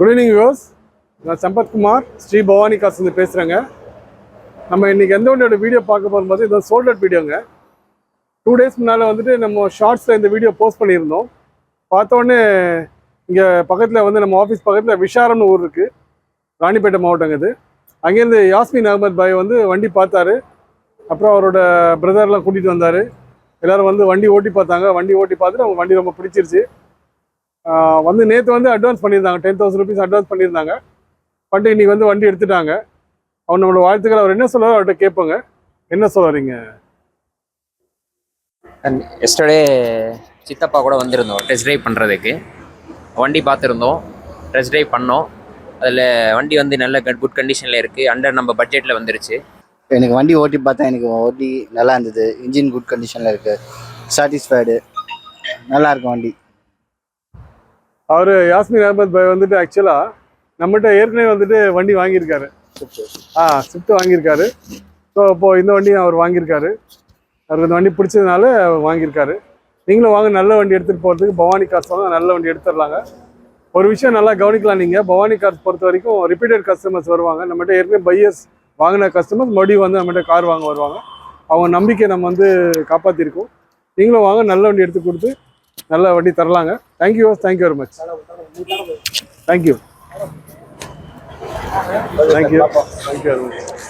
Good evening யோஸ் நான் சம்பத்குமார் ஸ்ரீ பவானி காசுலேருந்து பேசுகிறேங்க நம்ம இன்னைக்கு எந்த வண்டியோட வீடியோ பார்க்க போகிறோம் பார்த்து இது சோல்டர் வீடியோங்க டூ டேஸ் முன்னால் வந்துட்டு நம்ம ஷார்ட்ஸில் இந்த வீடியோ போஸ்ட் பண்ணியிருந்தோம். பார்த்தோன்னே இங்கே பக்கத்தில் வந்து நம்ம ஆஃபீஸ் பக்கத்தில் விஷாரம்னு ஊர் இருக்குது ராணிப்பேட்டை மாவட்டங்க இது. அங்கேருந்து யாஸ்மின் அகமது பாய் வந்து வண்டி பார்த்தாரு. அப்புறம் அவரோட பிரதர்லாம் கூட்டிகிட்டு வந்தார். எல்லோரும் வந்து வண்டி ஓட்டி பார்த்தாங்க. வண்டி ஓட்டி பார்த்துட்டு அவங்க வண்டி ரொம்ப பிடிச்சிருச்சு. வந்து நேற்று வந்து அட்வான்ஸ் பண்ணியிருந்தாங்க. டென் தௌசண்ட் ருபீஸ் அட்வான்ஸ் பண்ணியிருந்தாங்க. பண்ணிட்டு இன்னைக்கு வந்து வண்டி எடுத்துட்டாங்க. அவர் நம்மளோட வாழ்த்துக்கள் அவர் என்ன சொல்றாரோ அவர்கிட்ட கேட்போங்க. என்ன அண்ட் எஸ்டர்டே சித்தப்பா கூட வந்திருந்தோம். டெஸ்ட் ட்ரைவ் பண்ணுறதுக்கு வண்டி பார்த்துருந்தோம். டெஸ்ட் ட்ரைவ் பண்ணோம். அதில் வண்டி வந்து நல்ல குட் கண்டிஷனில் இருக்குது அண்டர் நம்ம பட்ஜெட்டில் வந்துருச்சு. எனக்கு வண்டி ஓட்டி பார்த்தா எனக்கு ஓட்டி நல்லா இருந்தது. இன்ஜின் குட் கண்டிஷனில் இருக்கு. சாட்டிஸ்ஃபைடு நல்லா இருக்கும் வண்டி. அவர் யாஸ்மின் அகமத் பாய் வந்துட்டு ஆக்சுவலாக நம்மகிட்ட ஏற்கனவே வந்துட்டு வண்டி வாங்கியிருக்காரு. ஆ ஸ்விஃப்ட் வாங்கியிருக்காரு. ஸோ இப்போது இந்த வண்டியும் அவர் வாங்கியிருக்காரு. அவருக்கு இந்த வண்டி பிடிச்சதுனால வாங்கியிருக்காரு. நீங்களும் வாங்க நல்ல வண்டி எடுத்துகிட்டு போகிறதுக்கு பவானி கார்ஸ் வாங்க நல்ல வண்டி எடுத்துடலாங்க. ஒரு விஷயம் நல்லா கவனிக்கலாம் நீங்கள் பவானி கார்ஸ் பொறுத்த வரைக்கும் ரிப்பீட்டட் கஸ்டமர்ஸ் வருவாங்க. நம்மகிட்ட ஏற்கனவே பையர்ஸ் வாங்கின கஸ்டமர்ஸ் மறுபடியும் வந்து நம்மகிட்ட கார் வாங்க வருவாங்க. அவங்க நம்பிக்கை நம்ம வந்து காப்பாற்றிருக்கோம் நீங்களும் வாங்க நல்ல வண்டி எடுத்து கொடுத்து நல்ல வண்டி தரலாங்க. Thank you thank you very much thank you thank you thank you very much